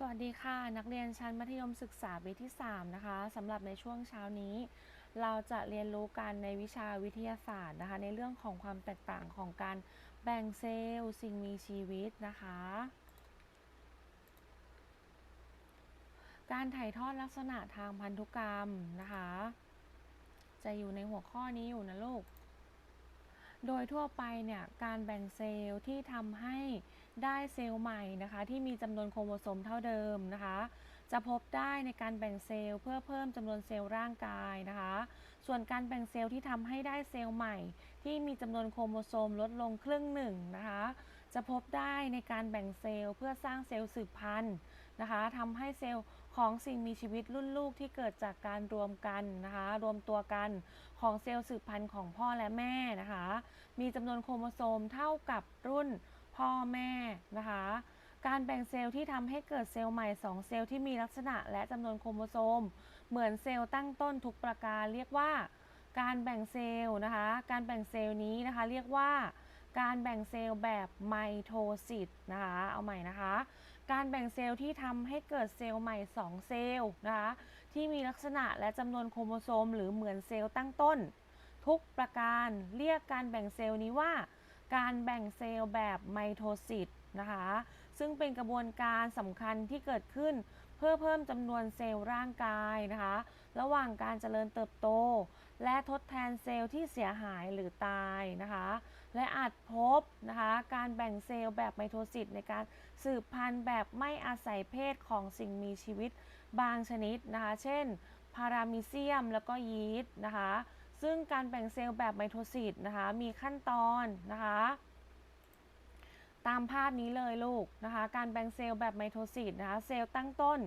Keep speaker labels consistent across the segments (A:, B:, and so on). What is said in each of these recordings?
A: สวัสดีค่ะ นักเรียนชั้นมัธยมศึกษาปีที่ 3 นะคะสำหรับในช่วงเช้านี้ เราจะเรียนรู้กันในวิชาวิทยาศาสตร์นะคะ ในเรื่องของความแตกต่างของการแบ่งเซลล์สิ่งมีชีวิตนะคะ การถ่ายทอดลักษณะทางพันธุกรรมนะคะ จะอยู่ในหัวข้อนี้อยู่นะลูก โดยทั่วไปเนี่ยการแบ่งเซลล์ที่ทำให้ ได้เซลล์ใหม่นะคะ ที่มีจำนวนโครโมโซมเท่าเดิมนะคะ จะพบได้ในการแบ่งเซลล์เพื่อเพิ่มจำนวนเซลล์ร่างกายนะคะ ส่วนการแบ่งเซลล์ที่ทำให้ได้เซลล์ใหม่ ที่มีจำนวนโครโมโซมลดลงครึ่งหนึ่งนะคะ จะพบได้ในการแบ่งเซลล์เพื่อสร้างเซลล์สืบพันธุ์นะคะทำให้เซลล์ของสิ่งมีชีวิตรุ่นลูกที่เกิดจากการรวมกันนะคะ รวมตัวกันของเซลล์สืบพันธุ์ของพ่อและแม่นะคะ มีจำนวนโครโมโซมเท่ากับรุ่น พ่อแม่นะคะ การแบ่งเซลล์ที่ทำให้เกิดเซลล์ใหม่ 2 เซลล์ที่มีลักษณะและจำนวนโครโมโซม เหมือนเซลล์ตั้งต้นทุกประการเรียกว่า การแบ่งเซลล์นะคะ การแบ่งเซลล์นี้นะคะ เรียกว่าการแบ่งเซลล์แบบไมโทซิสนะคะ เอาใหม่นะคะ การแบ่งเซลล์ที่ทำให้เกิดเซลล์ใหม่ 2 เซลล์นะคะ ที่มีลักษณะและจำนวนโครโมโซม หรือเหมือนเซลล์ตั้งต้น ทุกประการเรียกการแบ่งเซลล์นี้ว่า การแบ่งเซลล์แบบไมโทซิสนะคะ ซึ่งเป็นกระบวนการสำคัญที่เกิดขึ้น เพื่อเพิ่มจำนวนเซลล์ร่างกายนะคะ ระหว่างการเจริญเติบโต และทดแทนเซลล์ที่เสียหายหรือตายนะคะ และอาจพบนะคะการแบ่งเซลล์แบบไมโทซิสในการสืบพันธุ์แบบไม่อาศัยเพศของสิ่งมีชีวิตบางชนิดนะคะ เช่นพารามิเซียมแล้วก็ยีสต์นะคะ ซึ่งการแบ่งเซลล์แบบไมโทซิสนะคะ มีขั้นตอนนะคะ ตามภาพนี้เลยลูกนะคะ การแบ่งเซลล์แบบไมโทซิสนะคะ เซลล์ตั้งต้น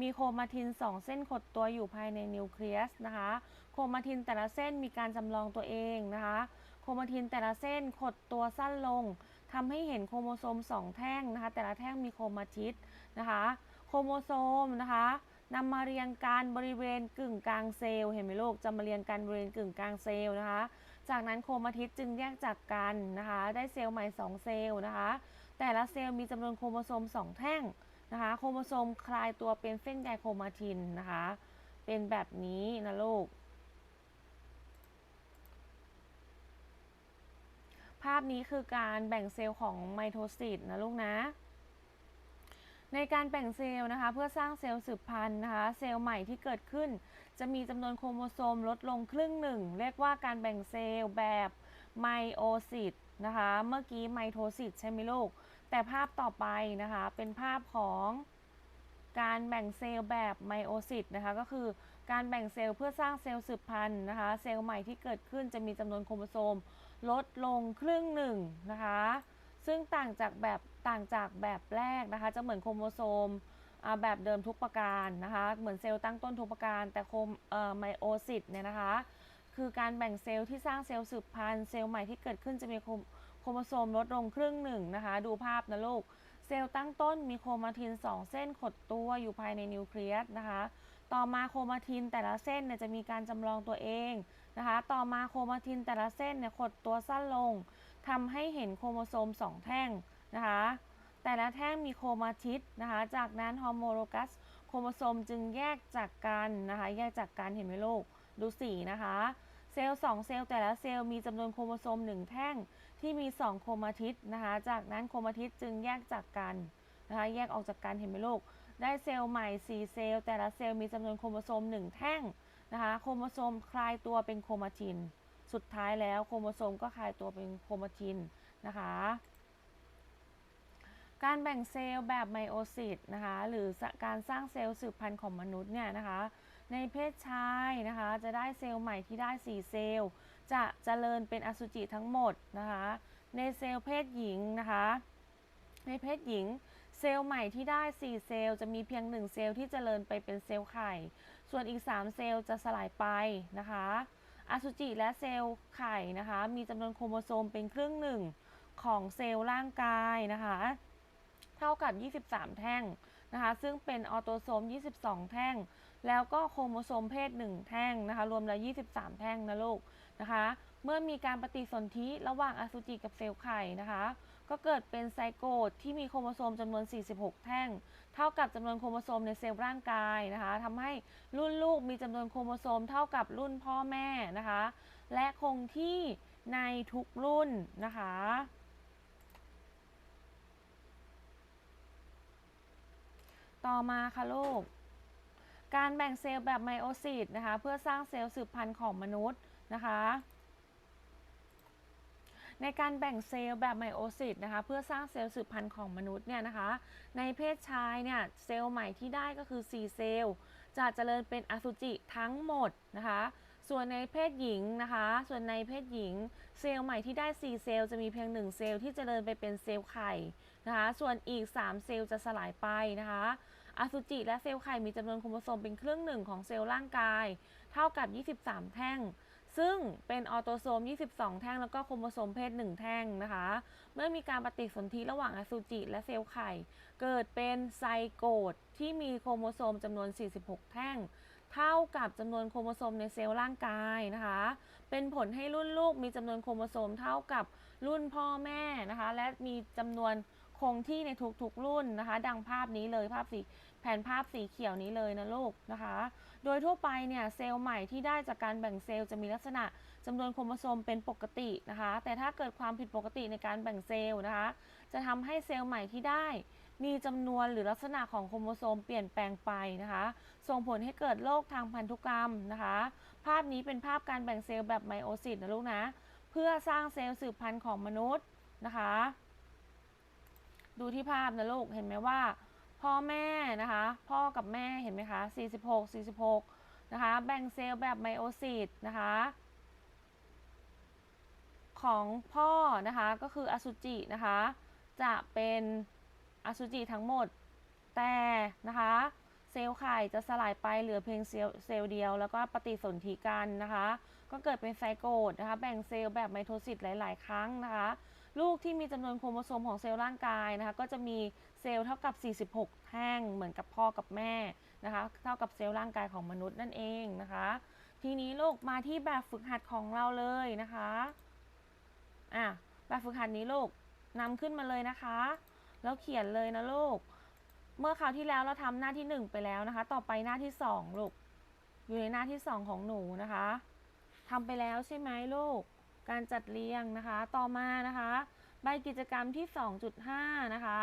A: มีโครมาทิน 2 เส้นขดตัวอยู่ภายในนิวเคลียสนะคะ โครมาทินแต่ละเส้นมีการจำลองตัวเองนะคะ โครมาทินแต่ละเส้นขดตัวสั้นลงทำให้เห็นโครโมโซม 2 แท่งนะคะ แต่ละแท่งมีโครมาทิดนะคะ โครโมโซมนะคะ นำมาเรียงกันบริเวณกึ่งกลางเซลล์เห็นไหมลูกจะมาเรียงกันบริเวณกึ่งกลางเซลล์นะคะ จากนั้นโครมาทิดจึงแยกจากกันนะคะ ได้เซลล์ใหม่ 2 เซลล์นะคะ แต่ละเซลล์มีจำนวนโครโมโซม 2 แท่งนะคะ โครโมโซมคลายตัวเป็นเส้นใยโครมาทินนะคะ เป็นแบบนี้นะลูกภาพนี้คือการแบ่งเซลล์ของไมโทซิสนะลูกนะ ในการแบ่งเซลล์นะคะเพื่อสร้างเซลล์สืบพันธุ์นะคะเซลล์ใหม่ที่เกิดขึ้น จะมีจำนวนโครโมโซมลดลงครึ่งหนึ่ง เรียกว่าการแบ่งเซลล์แบบไมโอซิสนะคะเมื่อกี้ไมโทซิสใช่ไหมลูก แต่ภาพต่อไปนะคะเป็นภาพของการแบ่งเซลล์แบบไมโอซิสนะคะก็คือการแบ่งเซลล์เพื่อสร้างเซลล์สืบพันธุ์นะคะเซลล์ใหม่ที่เกิดขึ้นจะมีจำนวนโครโมโซมลดลงครึ่งหนึ่งนะคะ ซึ่งต่างจากแบบต่างจากแบบแรกนะคะ จะเหมือนโครโมโซมแบบเดิมทุกประการนะคะ เหมือนเซลล์ตั้งต้นทุกประการ แต่โครเอ่อไมโอซิสเนี่ยนะคะ คือการแบ่งเซลล์ที่สร้างเซลล์สืบพันธุ์เซลล์ใหม่ที่เกิดขึ้นจะมีโครโครโมโซมลดลงครึ่งหนึ่งนะคะ ดูภาพนะลูก เซลล์ตั้งต้นมีโครมาทิน 2 เส้นขดตัวอยู่ภายในนิวเคลียสนะคะ ต่อมาโครมาทินแต่ละเส้นเนี่ยจะมีการจำลองตัวเองนะคะ ต่อมาโครมาทินแต่ละเส้นเนี่ยขดตัวสั้นลง ทำให้เห็นโครโมโซม 2 แท่งนะคะ แต่ละแท่งมีโครมาทิดนะคะ จากนั้นฮอร์โมโลกัสโครโมโซมจึงแยกจากกันนะคะ แยกจากกันเห็นไหมลูก ดูสีนะคะ เซลล์2เซลล์แต่ละเซลล์มีจำนวนโครโมโซม 1 แท่งที่มี 2 โครมาทิดนะคะ จากนั้นโครมาทิดจึงแยกจากกันนะคะ แยกออกจากกันเห็นไหมลูก ได้เซลล์ใหม่ 4 เซลล์แต่ละเซลล์มีจำนวนโครโมโซม 1 แท่งนะคะ โครโมโซมคลายตัวเป็นโครมาทิน สุดท้ายแล้วโครโมโซมก็คลายตัวเป็นโครมาทินนะคะ การแบ่งเซลล์แบบไมโอซิสนะคะ หรือการสร้างเซลล์สืบพันธุ์ของมนุษย์เนี่ยนะคะ ในเพศชายนะคะ จะได้เซลล์ใหม่ที่ได้ 4 เซลล์ จะเจริญเป็นอสุจิทั้งหมดนะคะ ในเซลล์เพศหญิงนะคะ ในเพศหญิงเซลล์ใหม่ที่ได้ 4 เซลล์จะมีเพียง 1 เซลล์ที่เจริญไปเป็นเซลล์ไข่ ส่วนอีก 3 เซลล์จะสลายไปนะคะ อสุจิและเซลล์ไข่นะคะ มีจำนวนโครโมโซมเป็นครึ่งหนึ่งของเซลล์ร่างกายนะคะ เท่ากับ 23 แท่งนะคะ ซึ่งเป็นออโตโซม 22 แท่ง แล้วก็โครโมโซมเพศ 1 แท่งนะคะ รวมแล้ว 23 แท่งนะลูกนะคะ เมื่อมีการปฏิสนธิระหว่างอสุจิกับเซลล์ไข่นะคะ ก็เกิดเป็นไซโกตที่มีโครโมโซมจำนวน 46 แท่ง เท่ากับจำนวนโครโมโซมในเซลล์ร่างกายนะคะทำให้รุ่นลูกมีจำนวนโครโมโซมเท่ากับรุ่นพ่อแม่นะคะ และคงที่ในทุกรุ่นนะคะต่อมาค่ะลูก การแบ่งเซลล์แบบไมโอซิสนะคะ เพื่อสร้างเซลล์สืบพันธุ์ของมนุษย์นะคะ ในการแบ่งเซลล์แบบไมโอซิสนะคะเพื่อสร้างเซลล์สืบพันธุ์ของมนุษย์เนี่ยนะคะในเพศชายเนี่ยเซลล์ใหม่ที่ได้ก็คือ4เซลล์จะเจริญเป็นอสุจิทั้งหมดนะคะส่วนในเพศหญิงนะคะ ส่วนในเพศหญิง เซลล์ใหม่ที่ได้ 4 เซลล์จะมีเพียง 1 เซลล์ที่เจริญไปเป็นเซลล์ไข่นะคะ ส่วนอีก 3 เซลล์จะสลายไปนะคะ อสุจิและเซลล์ไข่มีจำนวนโครโมโซมเป็นครึ่งหนึ่งของเซลล์ร่างกาย เท่ากับ 23 แท่ง ซึ่งเป็นออโตโซม 22 แท่ง แล้วก็โครโมโซมเพศ 1 แท่งนะคะ เมื่อมีการปฏิสนธิระหว่างอสุจิและเซลล์ไข่ เกิดเป็นไซโกตที่มีโครโมโซมจำนวน 46 แท่ง เท่ากับจำนวนโครโมโซมในเซลล์ร่างกายนะคะ เป็นผลให้รุ่นลูกมีจำนวนโครโมโซมเท่ากับรุ่นพ่อแม่นะคะ และมีจำนวนคงที่ในทุกๆรุ่นนะคะ ดังภาพนี้เลยภาพสี แผนภาพสีเขียวนี้เลยนะลูกนะคะ โดยทั่วไปเนี่ยเซลล์ใหม่ที่ได้จากการแบ่งเซลล์จะมีลักษณะจำนวนโครโมโซมเป็นปกตินะคะ แต่ถ้าเกิดความผิดปกติในการแบ่งเซลล์นะคะ จะทำให้เซลล์ใหม่ที่ได้ มีจำนวนหรือลักษณะของโครโมโซมเปลี่ยนแปลงไปนะคะ ส่งผลให้เกิดโรคทางพันธุกรรมนะคะ ภาพนี้เป็นภาพการแบ่งเซลล์แบบไมโอซิสนะลูกนะ เพื่อสร้างเซลล์สืบพันธุ์ของมนุษย์นะคะ ดูที่ภาพนะลูกเห็นไหมว่า พ่อแม่นะคะ พ่อกับแม่เห็นไหมคะ 46 46 นะคะ แบ่งเซลล์แบบไมโอซิสนะคะ ของพ่อนะคะ ก็คืออสุจินะคะ จะเป็นอสุจิทั้งหมด แต่นะคะ เซลล์ไข่จะสลายไปเหลือเพียงเซลล์เซล์เดียว แล้วก็ปฏิสนธิกันนะคะ ก็เกิดเป็นไซโกตนะคะ แบ่งเซลล์แบบไมโทซิสหลาย ๆ ครั้งนะคะ ลูกที่มีจำนวนโครโมโซมของเซลล์ร่างกายนะคะก็จะมีเซลล์เท่ากับ 46 แท่งเหมือนกับพ่อกับแม่นะคะเท่ากับเซลล์ร่างกายของมนุษย์นั่นเองนะคะ ทีนี้ลูกมาที่แบบฝึกหัดของเราเลยนะคะอะแบบฝึกหัดนี้ลูกนำขึ้นมาเลยนะคะ แล้วเขียนเลยนะลูกเมื่อคราวที่แล้วเราทำหน้าที่หนึ่งไปแล้วนะคะ ต่อไปหน้าที่สองลูกอยู่ในหน้าที่สองของหนูนะคะทำไปแล้วใช่ไหมลูก การจัดเรียงนะคะ ต่อมานะคะ ใบกิจกรรมที่ 2.5 นะคะ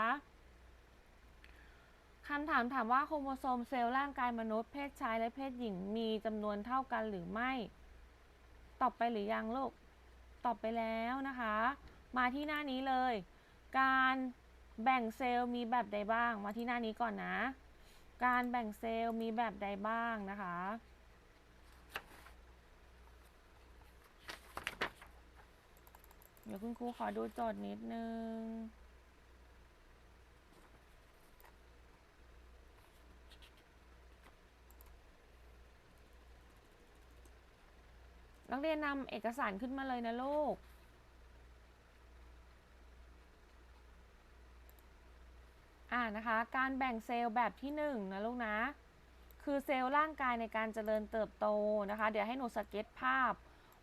A: คำถามถามว่าโครโมโซมเซลล์ร่างกายมนุษย์เพศชายและเพศหญิงมีจำนวนเท่ากันหรือไม่ ตอบไปหรือยังลูก ตอบไปแล้วนะคะ มาที่หน้านี้เลย การแบ่งเซลล์มีแบบใดบ้าง มาที่หน้านี้ก่อนนะ การแบ่งเซลล์มีแบบใดบ้างนะคะ ดี๋ยวคุณครูขอดูโจทย์นิดนึง นักเรียนนำเอกสารขึ้นมาเลยนะลูกอ่านะคะ การแบ่งเซลล์แบบที่หนึ่งนะลูกนะ คือเซลล์ร่างกายในการเจริญเติบโตนะคะ เดี๋ยวให้หนูสเก็ตภาพ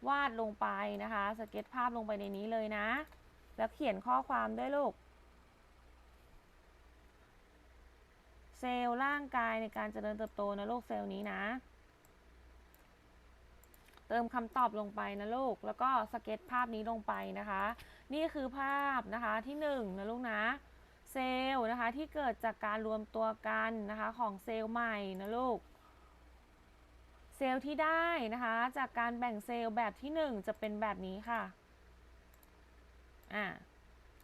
A: วาดลงไปนะคะ สเก็ตภาพลงไปในนี้เลยนะ แล้วเขียนข้อความด้วยลูก เซลล์ร่างกายในการเจริญเติบโตนะลูกเซลล์นี้นะ เติมคำตอบลงไปนะลูก แล้วก็สเก็ตภาพนี้ลงไปนะคะ นี่คือภาพนะคะที่หนึ่งนะลูกนะ เซลล์นะคะที่เกิดจากการรวมตัวกันนะคะของเซลล์ใหม่นะลูก ซลล์ที่ได้นะคะ จากการแบ่งเซลล์แบบที่หนึ่งจะเป็นแบบนี้ค่ะอ่า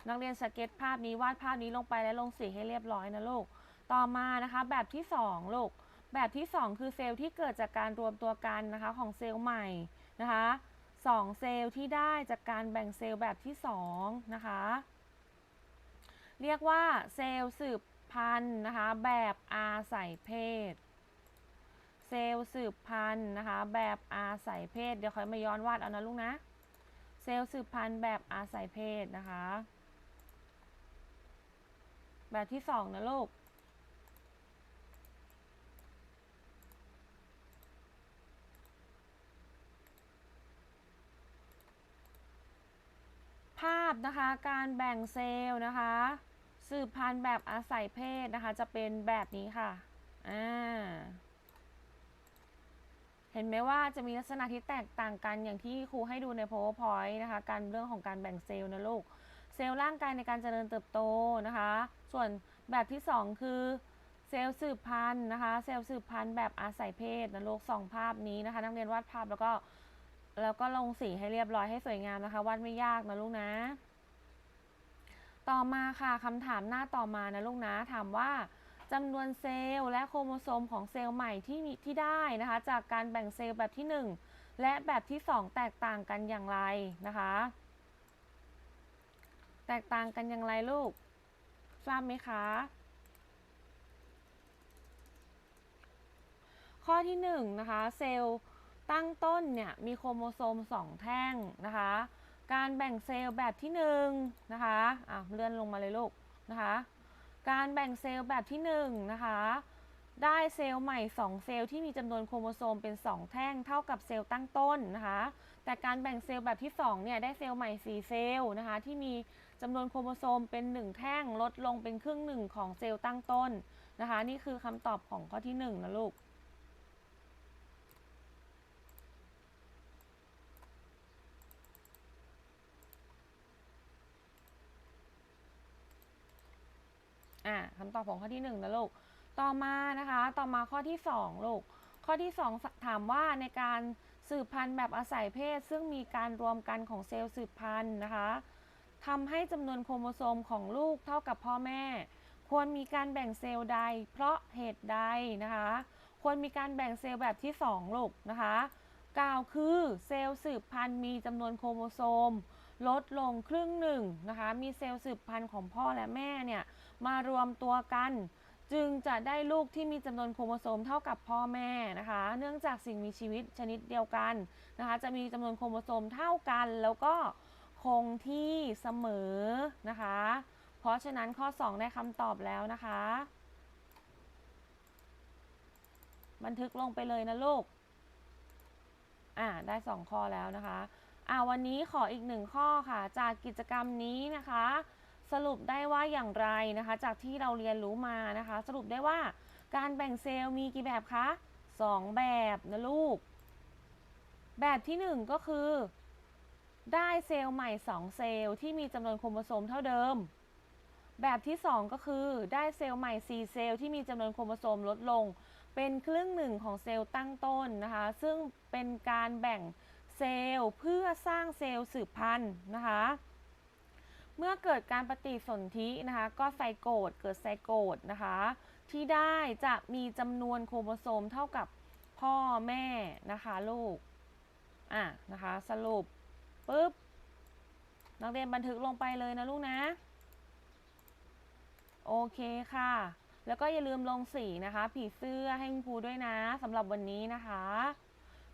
A: นักเรียนสเก็ตภาพนี้วาดภาพนี้ลงไปและลงสีให้เรียบร้อยนะลูก ต่อมานะคะแบบที่สองลูก แบบที่ 2 คือเซลล์ที่เกิดจากการรวมตัวกันนะคะของเซลล์ใหม่นะคะสองเซลล์ที่ได้จากการแบ่งเซลล์แบบที่2นะคะเรียกว่าเซลล์สืบพันธุ์นะคะแบบอาศัยเพศ เซลล์สืบพันธุ์นะคะ แบบอาศัยเพศ เดี๋ยวค่อยมาย้อนวาดเอานะลูกนะ เซลล์สืบพันธุ์แบบอาศัยเพศนะคะ แบบที่สองนะลูกภาพนะคะการแบ่งเซลล์นะคะ สืบพันธุ์แบบอาศัยเพศนะคะ จะเป็นแบบนี้ค่ะ อ่า ห็นไหมว่าจะมีลักษณะที่แตกต่างกันอย่างที่ครูให้ดูใน powerpoint นะคะ การเรื่องของการแบ่งเซลล์นะลูก เซลล์ร่างกายในการเจริญเติบโตนะคะ ส่วนแบบที่ 2 คือเซลล์สืบพันธุ์นะคะ เซลล์สืบพันธุ์แบบอาศัยเพศนะลูกสองภาพนี้นะคะ นักเรียนวาดภาพแล้วก็แล้วก็ลงสีให้เรียบร้อยให้สวยงามนะคะ วาดไม่ยากนะลูกนะ ต่อมาค่ะคำถามหน้าต่อมานะลูกนะ ถามว่า จำนวนเซลล์และโครโมโซมของเซลล์ใหม่ที่มีที่ได้นะคะ จากการแบ่งเซลล์แบบที่ 1 และแบบที่ 2 แตกต่างกันอย่างไรนะคะ แตกต่างกันอย่างไรลูก ทราบไหมคะ ข้อที่1นะคะเซลล์ตั้งต้นเนี่ยมีโครโมโซม 2 แท่งนะคะ การแบ่งเซลล์แบบที่1นะคะอะเลื่อนลงมาเลยลูกนะคะ การแบ่งเซลล์แบบที่1นะคะได้เซลล์ใหม่ 2 เซลล์ที่มีจำนวนโครโมโซมเป็น 2 แท่งเท่ากับเซลล์ตั้งต้นนะคะ แต่การแบ่งเซลล์แบบที่2เนี่ยได้เซลล์ใหม่ 4 เซลล์นะคะที่มีจำนวนโครโมโซมเป็น 1 แท่งลดลงเป็นครึ่งหนึ่งของเซลล์ตั้งต้นนะคะ นี่คือคำตอบของข้อที่ 1 นะลูก อะคำตอบของข้อที่1นะลูก ต่อมานะคะ ต่อมาข้อที่2ลูก ข้อที่ 2 ถามว่าในการสืบพันธุ์แบบอาศัยเพศ ซึ่งมีการรวมกันของเซลล์สืบพันธุ์นะคะทำให้จำนวนโครโมโซมของลูกเท่ากับพ่อแม่ ควรมีการแบ่งเซลล์ใด เพราะเหตุใดนะคะ ควรมีการแบ่งเซลล์แบบที่2ลูกนะคะ กล่าวคือเซลล์สืบพันธุ์มีจำนวนโครโมโซม ลดลงครึ่งหนึ่งนะคะ มีเซลล์สืบพันธุ์ของพ่อและแม่เนี่ยมารวมตัวกัน จึงจะได้ลูกที่มีจำนวนโครโมโซมเท่ากับพ่อแม่นะคะ เนื่องจากสิ่งมีชีวิตชนิดเดียวกันนะคะ จะมีจำนวนโครโมโซมเท่ากัน แล้วก็คงที่เสมอนะคะ เพราะฉะนั้นข้อ 2 ได้คำตอบแล้วนะคะ บันทึกลงไปเลยนะลูก อ่า ได้ 2 ข้อแล้วนะคะ อ่าวันนี้ขออีกหนึ่งข้อค่ะ จากกิจกรรมนี้นะคะ สรุปได้ว่าอย่างไรนะคะ จากที่เราเรียนรู้มานะคะ สรุปได้ว่าการแบ่งเซลล์มีกี่แบบคะ2 แบบนะลูก แบบที่ 1 ก็คือ ได้เซลล์ใหม่ 2 เซลล์ที่มีจำนวนโครโมโซมเท่าเดิม แบบที่ 2 ก็คือได้เซลล์ใหม่ 4 เซลล์ที่มีจำนวนโครโมโซมลดลง เป็นครึ่งหนึ่งของเซลล์ตั้งต้นนะคะ ซึ่งเป็นการแบ่ง เซลล์เพื่อสร้างเซลล์สืบพันธุ์นะคะ เมื่อเกิดการปฏิสนธินะคะ ก็ไซโกตเกิดไซโกตนะคะ ที่ได้จะมีจำนวนโครโมโซมเท่ากับพ่อแม่นะคะลูก อะนะคะสรุปปุ๊บนักเรียนบันทึกลงไปเลยนะลูกนะ โอเคค่ะ แล้วก็อย่าลืมลงสีนะคะ ผีเสื้อให้คุณครูด้วยนะสำหรับวันนี้นะคะ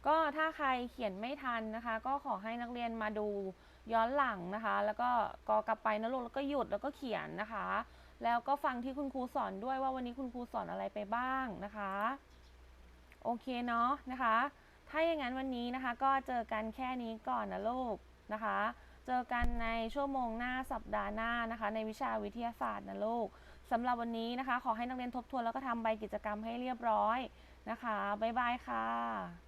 A: ก็ถ้าใครเขียนไม่ทันนะคะ ก็ขอให้นักเรียนมาดูย้อนหลังนะคะ แล้วก็กอกลับไปนะลูกแล้วก็หยุดแล้วก็เขียนนะคะ แล้วก็ฟังที่คุณครูสอนด้วยว่าวันนี้คุณครูสอนอะไรไปบ้างนะคะ โอเคเนาะนะคะ ถ้าอย่างนั้นวันนี้นะคะ ก็เจอกันแค่นี้ก่อนนะลูกนะคะ เจอกันในชั่วโมงหน้าสัปดาห์หน้านะคะ ในวิชาวิทยาศาสตร์นะลูกสำหรับวันนี้นะคะ ขอให้นักเรียนทบทวนแล้วก็ทำใบกิจกรรมให้เรียบร้อยนะคะบ๊ายบายค่ะ